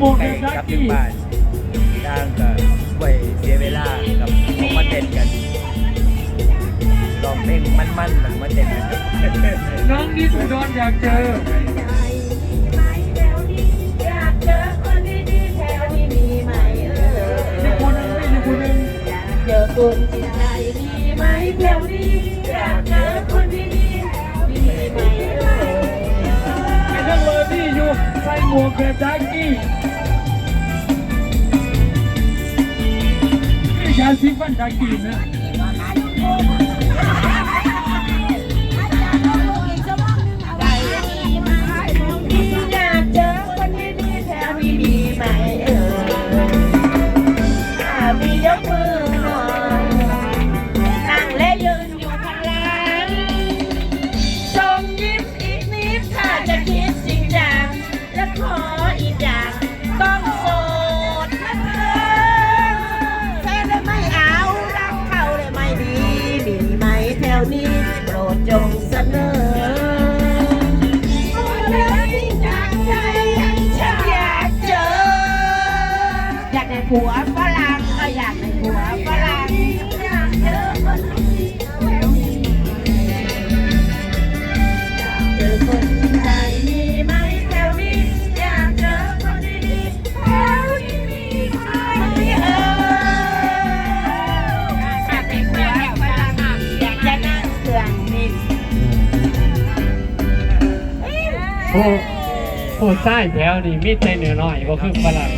กี้นี่นะกำลังไปกลับถึงบ้านทางก็ไปเสียเวลากับผมมาเต้นกันลองเพลงมันๆมันมาเต้นกันน้องนิดอุดรอยากเจออยากเจอคนดีๆแถวนี้มีไหมเออนี่คนนึงนี่คนนึงเจอคนจริงใจมีไหมแถวนี้ อยู่ใส่หม อยากได้ผัวฝรั่งก็อยากได้ผัวฝรั่งอยากเจอคนดีแถวนี้เจอคนใจมีไหมแถวนี้อยากเจอคนดีๆแถวนี้มีไหมเอออยากได้ผัวฝรั่งอยากจะนั่งเครื่องบินโอ้ใต้แถวนี่มีแต่เหนือหน่อยก็คือฝรั่ง